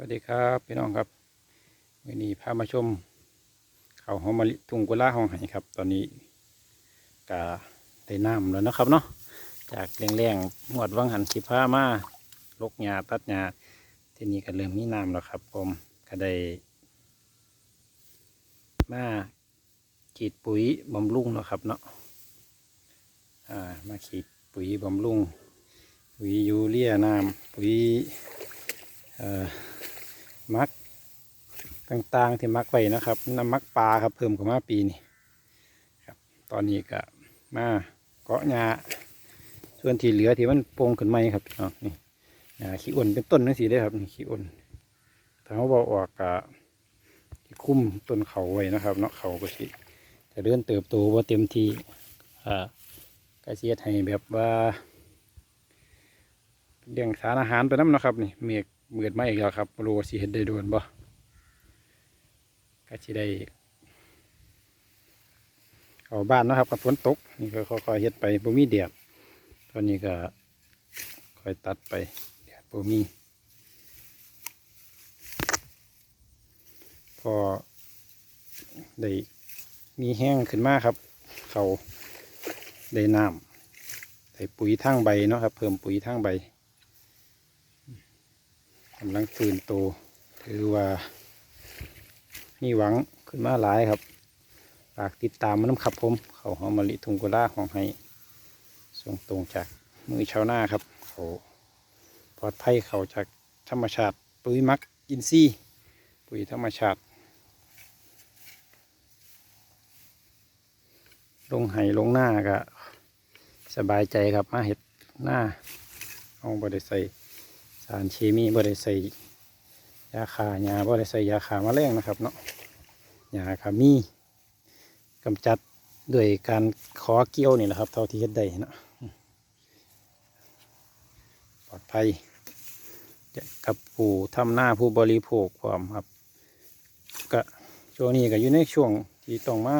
วัสดีครับพี่น้องครับวันนี้พามาชมเขาหอมมะลิทุ่งกุลาห้องไห้ครับ ตอนนี้กาได้น้ำแล้วนะครับเนาะจากแรงๆหวดวังหันสิผ้ามาลกหญ้าตัดหญ้าที่นี้ก็เริ่มมีน้ำแล้วครับ ผมก็ได้มาขีดปุ๋ยบำรุงแล้วครับเนาะอ่ามาขีดปุ๋ยบำรุงปุ๋ยยูเรียน้ำปุ๋ยเอ่อ มักต่างๆที่มักไว้นะครับน้ำมักปลาครับเพิ่มเข้ามาปีนี้ครับตอนนี้ก็มาเกาะหญ้าส่วนที่เหลือที่มันโป่งขึ้นมาครับพี่น้องนี่หญ้าขี้อ้นเป็นต้นนั่นสิได้ครับนี่ขี้อ้นถ้าเขาบอกออกกะที่คุ้มต้นเขาไว้นะครับ เนาะเขาก็สิจะเริ่มเติบโตว่าเต็มที่อ่าก็เสียให้แบบว่าเลี้ยงสารอาหารไปน้ำนะครับนี่เมฆ เมือดมอีกแล้วครับรู้ว่าสิเห็ดได้โดนบ่ก็สิได้เอาบ้านนะครับกับฝนตกนี่ก็ค่อยๆเฮ็ดไปบ่มีแดดตอนนี้ก็ค่อยตัดไปแดดบ่มีพอได้มีแห้งขึ้นมาครับ เขาได้น้ำได้ปุ๋ยทางใบเนาะครับ เพิ่มปุ๋ยทางใบ กำลังฟื้นโตถือว่ามีหวังขึ้นมาหลายครับฝากติดตามมันน้ำขับผมเขาหอมมะลิทุงกุลาของให้ส่งตรงจากมือชาวนาครับเขาปลอดภัยเขาจากธรรมชาติปุ๋ยมักอินทรีปุ๋ยธรรมชาติ ลงไห้ลงหน้าก็สบายใจครับมาเห็ดหน้าเอาบริใส่ สารเคมีบ่ได้ใส่ยาฆ่าหญ้าบ่ได้ใส่ยาฆ่าแมลงนะครับเนาะหญ้ามีกำจัดด้วยการขอเกี่ยวนี่แหละครับ เท่าที่เฮ็ดได้เนาะปลอดภัยกับผู้ทำหน้าผู้บริโภคพร้อมครับก็ช่วงนี้ก็อยู่ในช่วงที่ต้องมา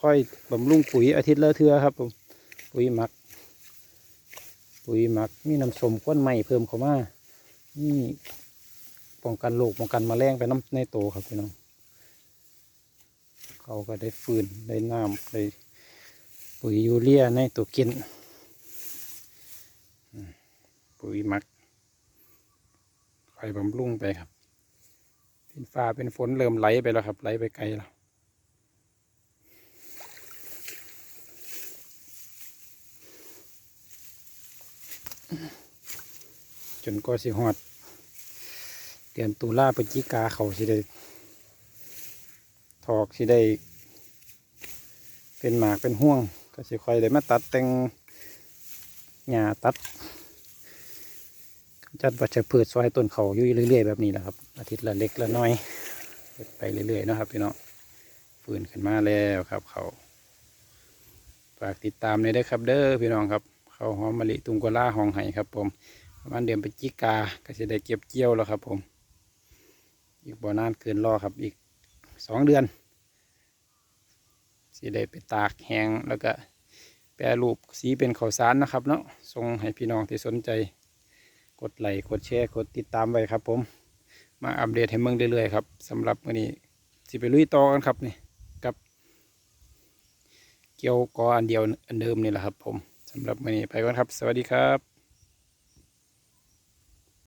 ค่อยบำรุงปุ๋ยอาทิตย์ละเทือครับผมปุ๋ยหมัก ปุ๋ยหมักมีน้ำสมก้นใหม่เพิ่มเข้ามา นี่ป้องกันโรคป้องกันแมลงไปน้ำในโตครับพี่น้องเขาก็ได้ฟืนได้น้ำได้ปุ๋ยยูเรียในตัวกิน ปุ๋ยมักคอยบำรุงไปครับ เป็นฟ้าเป็นฝนเริ่มไหลไปแล้วครับ ไหลไปไกลแล้วจนก็สิฮอด เดือนตุลาพฤศจิกาเขาสิได้ถอกสิได้ เป็นหมากเป็นห่วง ก็สิค่อยได้มาตัดแต่งหญ้าตัดจัดวัชพืชซอยต้นเขาอยู่เรื่อยๆแบบนี้แหละครับอาทิตย์ละเล็กละน้อยเฮ็ดไปเรื่อยๆนะครับพี่น้องฟื้นขึ้นมาแล้วครับ เขาฝากติดตามเลยได้ครับ เด้อพี่น้องครับ เขาหอมมะลิตุงกวล่าหองไห้ครับ ผมประมาณเดือนพฤศจิกาก็จะได้เก็บเกี่ยวแล้วครับ ผม อีกบ่นานเกินรอครับอีกสองเดือนสิได้ไปตากแห้งแล้วก็แปรรูปสีเป็นข้าวสารนะครับ เนาะส่งให้พี่น้องที่สนใจ กดไลค์กดแชร์กดติดตามไว้ครับ ผม มาอัปเดตให้เมืองเรื่อยๆครับสำหรับวันนี้สิไปลุยต่อกันครับนี่กับ เกี่ยวกออันเดียวอันเดิมนี่แหละครับ ผมสำหรับวันนี้ไปก่อนครับ สวัสดีครับ